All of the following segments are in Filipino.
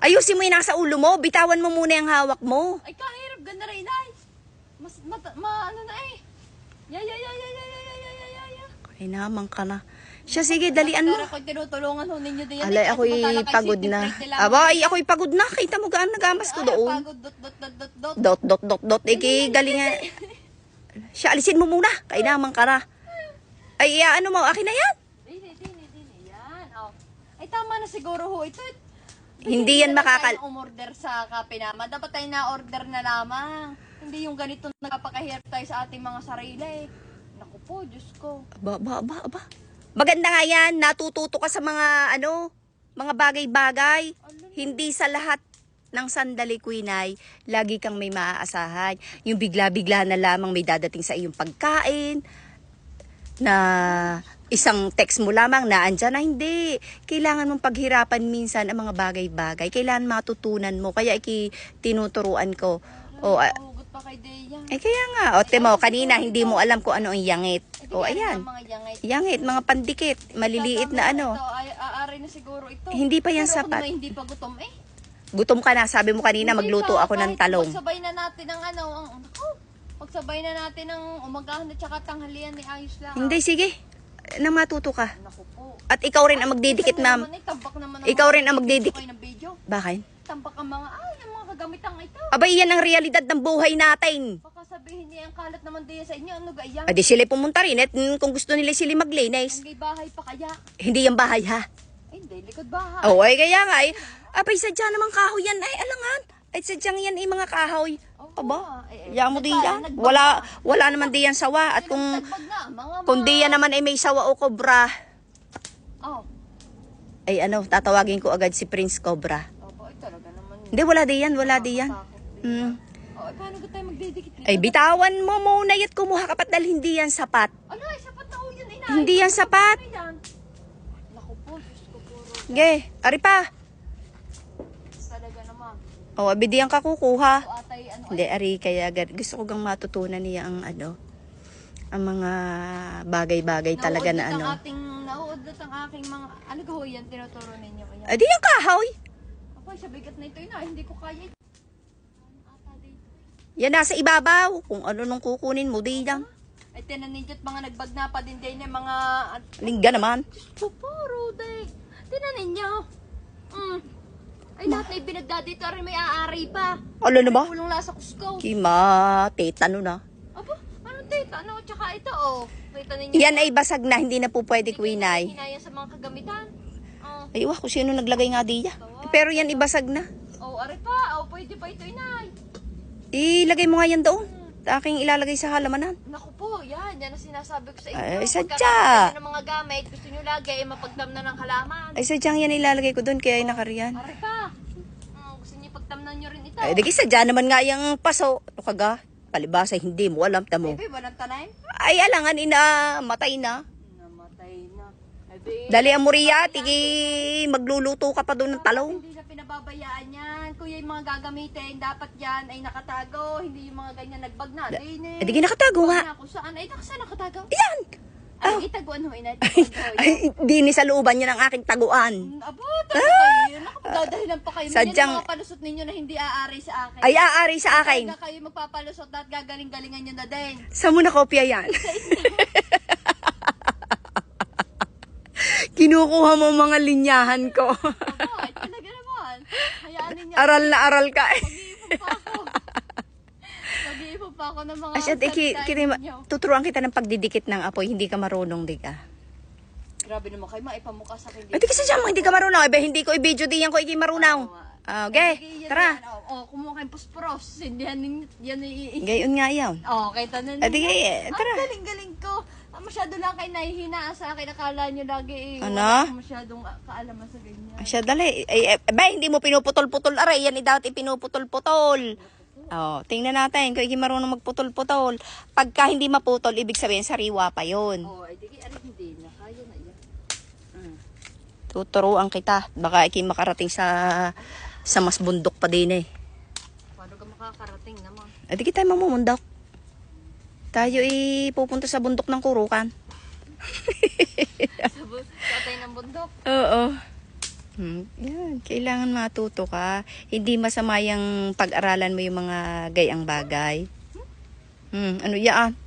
Ayusin mo yung nasa ulo mo. Bitawan mo muna yung hawak mo. Ay, kahirap. Ganda rin, ay. Mas, mata, ma, ano na eh. Ya, ya, ya, ya, ya, ya, ya, ya, ya, ya. Ay naman ka na. Siya, sige, dalian mo. Kung tinutulungan ho ninyo din. Alay, eh, ako'y pagod na. Aba, ay, ako'y pagod na. Kita mo gaan nagamas ko doon. Pagod, dot, dot, dot, dot, dot. Dot, dot, dot, dot. Galingan. Siya, alisin mo muna. Kay naman ka na. Ay, iya, ano mo, akin na yan. Dini, dini, dini. Yan, oh. Ay, tama na siguro ho. Ito, Hindi yan makakal... tayo umorder sa kape naman. Dapat tayo na-order na lamang. Hindi yung ganito nagpapakahirap tayo sa ating mga sarili. Naku po, Diyos ko. Ba, ba, ba, ba. Maganda nga yan. Natututo ka sa mga, ano, mga bagay-bagay. Hindi sa lahat ng sandali, Queen ay, lagi kang may maaasahan. Yung bigla-bigla na lamang may dadating sa iyong pagkain, na isang text mo lamang na andyan na hindi. Kailangan mong paghirapan minsan ang mga bagay-bagay. Kailangan matutunan mo. Kaya iki tinuturuan ko. O, Hugot pa kay Deya. eh kaya nga, o timo, kanina hindi mo alam kung ano ang yangit. O ayan, yangit, mga pandikit, maliliit na ano. Ito, ay, aari na siguro ito. Hindi pa yan sapat. hindi pa gutom eh. Gutom ka na, sabi mo kanina magluto ako ng talong. Magsabay na natin ng ano, ang, ako, magsabay na natin ng umagahan at saka tanghalian ni Ayos lang. Hindi, sige. Nang matuto ka. Naku po. At ikaw rin ang magdidikit na... naman eh, tambak naman ang Ikaw mga rin ang magdidikit. ng video. Bakit? Tambak ang mga, ay, ang mga kagamitan ito. Abay, yan ang realidad ng buhay natin. Baka sabihin niya ang kalat naman din sa inyo, ano gaya? Adi sila pumunta rin. At mm, kung gusto nila sila maglinis, Ang bahay pa kaya? hindi yung bahay ha. Ay, hindi, likod bahay. Oo, ay kaya nga ay. Abay, sadya naman kahoy yan. Ay, alangan. Ay, sadyang yan ay mga kahoy. Aba, eh, eh, ya mo di nagka- yan. Wala, wala naman di yan sawa. At kung, kung di yan naman ay may sawa o kobra, Oh, ay ano, tatawagin ko agad si Prince Cobra. opo, ay talaga naman. Hindi, wala di yan, wala di yan. Mm. Oh, ay, paano ko tayo magdidikit nito? Ay, bitawan mo muna yat kumuha ka pat dahil hindi yan sapat. Ano, ay, sapat na ho yun, ina. Hindi yan sapat. Ano yan? Naku po, Diyos ko puro. Ge, ari pa. O, oh, abidiyan ka kukuha. O atay, ano, Hindi, ari, kaya. Gusto ko gang matutunan niya ang ano, ang mga bagay-bagay talaga na ano. Ang ating, nauudot ang aking mga, ano ko ho yan, tinuturo ninyo kaya. Adi yung kahoy. Ako, sa bigat na ito, ina, hindi ko kaya. Yan nasa ibabaw. Kung ano nung kukunin mo, di yan. Ay, tinan ninyo at mga nagbag na pa din din yung mga, Lingga naman. Pupuro, day. Tinan ninyo. Mm. Ay, lahat na ibinagda dito, rin may aari pa. Ano na ba? Kulong lang sa kusko. Kima, tetano na. Aba, ano tita? Ano? Tsaka ito, oh. Kita ninyo. Yan ay basag na, hindi na po pwede kuinay. Hinaya sa mga kagamitan. Oh. Ay, wah, kung sino naglagay nga diya. Pero yan ibasag na. Oh, ari pa. Oh, pwede pa ito, inay. Ilagay mo nga yan doon. Aking ilalagay sa halamanan. Naku po, yan. Yan ang sinasabi ko sa inyo. Ay, sadya. Ng mga gamit, gusto nyo lagi ay mapagdamnan ng halaman. Ay, sadyang yan ilalagay ko doon, kaya ay nakariyan. Ari pa. Gusto nyo rin ito. Ay, di sadya naman nga yung paso. Ano kaga? Palibasa, hindi mo alam, tamo. Baby, walang tanay? Ay, alangan, ina, matay na. Namatay na. Ay, Dali ang muriya, tigi, magluluto ka pa doon ng talong. Hindi na pinababayaan yan. Kuya, yung mga gagamitin, dapat yan ay nakatago. Hindi yung mga ganyan nagbag na. Din eh. Eh, di nakatago nga. Kung saan? Ay, saan nakatago? Yan! Ay, itaguan ho, ina. Ay, di ni sa looban niya ng aking taguan. yan. Abo, talaga kayo. Naku, dadahilan pa kayo. Ah! Sadyang- mga palusot ninyo na hindi aari sa akin. Ay, aari sa akin. Kaya kayo magpapalusot at gagaling-galingan nyo na din. Sa mo na kopya yan? Kinukuha mo mga linyahan ko. Abo, ay talaga naman. Hayaan ninyo. aral na aral ka. Mag-iipon pa ako. Mag-iipon pa ako ng mga Asya, ki, salita kini, ninyo. tuturuan kita ng pagdidikit ng apoy, hindi ka marunong, di ka. Grabe naman kayo, maipamukha sa akin. Ay, di kasi mo, hindi ka marunong. Ay, ba, hindi ko i-video diyan ko, hindi marunong. Ah, Okay, tara. Oh, oh, kumuha kayong puspros. Hindi yan, yan, yan, Gayon nga yan. Oh, kita na Ah, di, eh, tara. Ang galing-galing ko. Ah, masyado lang kayo nahihinaan sa akin. Akala nyo lagi eh. Ano? Masyadong ah, kaalaman sa ganyan. Asya, dali. Ay, eh, ba, hindi mo pinuputol-putol. Aray, yan, eh, dapat ipinuputol-putol. Oh, tingnan natin kung hindi marunong magputol-putol. Pagka hindi maputol, ibig sabihin sariwa pa yon. Oh, ay di ano hindi na. Kaya na yan. Mm. Tuturuan kita. Baka iki makarating sa sa mas bundok pa din eh. Paano ka makakarating naman? Ay, di kita mamumundok. Tayo i pupunta sa bundok ng kurukan. sa, bu- sa ng bundok. Oo. Hmm, yan, kailangan matuto ka. Hindi masama yung pag-aralan mo yung mga gayang bagay. Hmm, ano yan?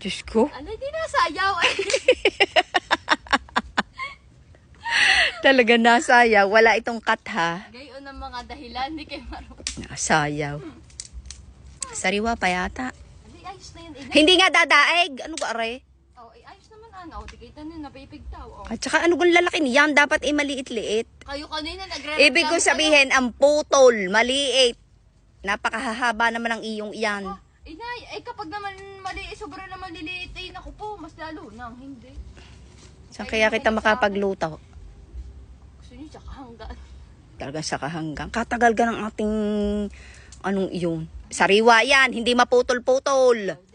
Diyos ko. Ano, di nasayaw. Talaga nasayaw. Wala itong kat ha. Gayon ang mga dahilan, di kayo marunong. Nasayaw. Sariwa pa yata. Ano, ayos na yun, ina. Hindi nga dadaig. Ano ka are? Oh, naman. O, di kita na, napipigtaw. Oh. At saka ano kung lalaki niyan? Dapat ay maliit-liit. Kayo kanina nagre Ibig ko sabihin, ang putol, maliit. Napakahahaba naman ang iyong iyan. Ah, inay, eh kapag naman mali, sobra naman liliit, eh, naku po, mas lalo nang hindi. Saan kaya kita makapagluto? Gusto niyo tsaka hanggang. Talagang sa kahanggang. Katagal ka ng ating anong iyon. Sariwa yan, hindi maputol-putol.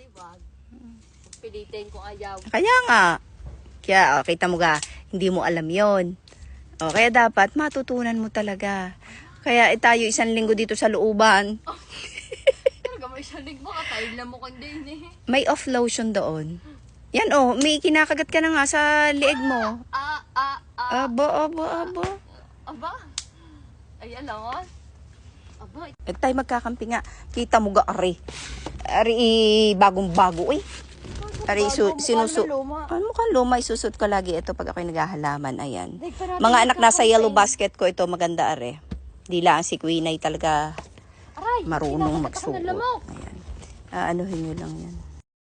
Oh? Pilitin ko ayaw. Kaya nga. Kaya, oh, kita mo ga, hindi mo alam yon. O, kaya dapat matutunan mo talaga. Kaya eh, tayo isang linggo dito sa looban. Talaga may salig mo, katayin lang mo kundi eh. May off lotion doon. Yan oh, may kinakagat ka na nga sa lieg mo. Ah, ah, ah. Aba, aba, aba. Aba. Ay, alam mo. Aba, Eh, tayo magkakampi nga. Kita mo ga, ari. Ari, bagong-bago eh. Ari, su, sinusu... luma. Ano mukhang luma, isusot ko lagi ito pag ako'y naghahalaman. Ayan. Mga anak nasa yellow basket ko ito, maganda are. Di lang si Queen ay talaga marunong magsuot. Ayan. Aanuhin nyo lang yan.